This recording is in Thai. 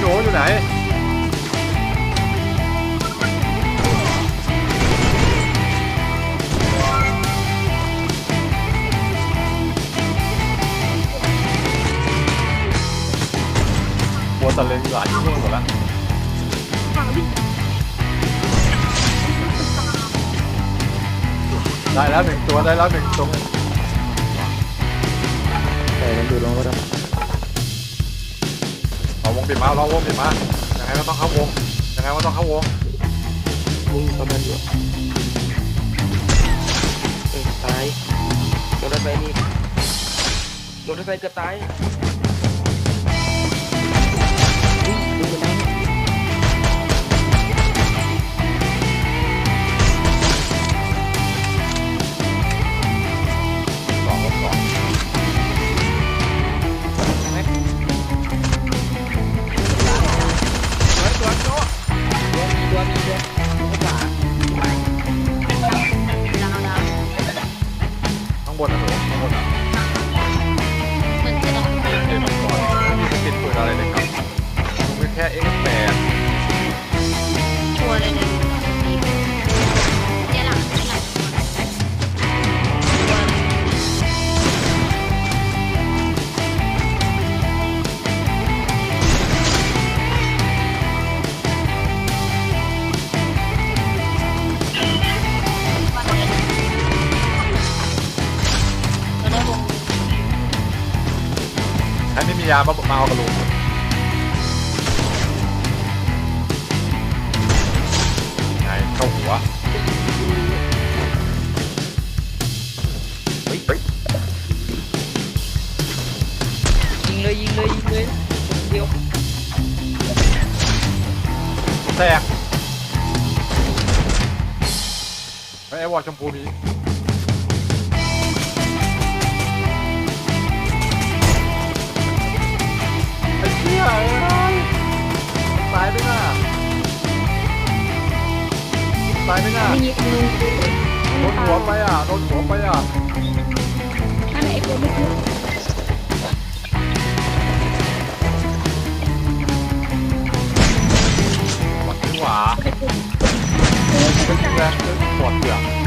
หนูอยู่ไหนหัวตะเลงหลายที่นู่นหมดล้วฝั่งที่ได้แล้วหนึ่งตัวได้แล้วหนึ่งตัวแต่มันอยู่ลงรถอะเอาว ปิดมาเราวงปิดมายังไงก็ต้องเข้าวงยังไงก็ต้องเข้าวงมึงประมาณอยู่เออตายโดนรถไฟนี่โดนรถไฟเกือบตาย ใครไม่มียามามาเอากระลุงไงเข้าหัวเฮ้ยเฮ้ยยิงเลยยิงเลยยิงเลยเดียวแตกไอ้ไอ้วอลชมพูนี้ายไหมน่ะมีมีโดนหัวไปอะโดนหัวไปอะอันไหนกูนี้หวัหัวเป็นแรงเป็นปวดเปลือก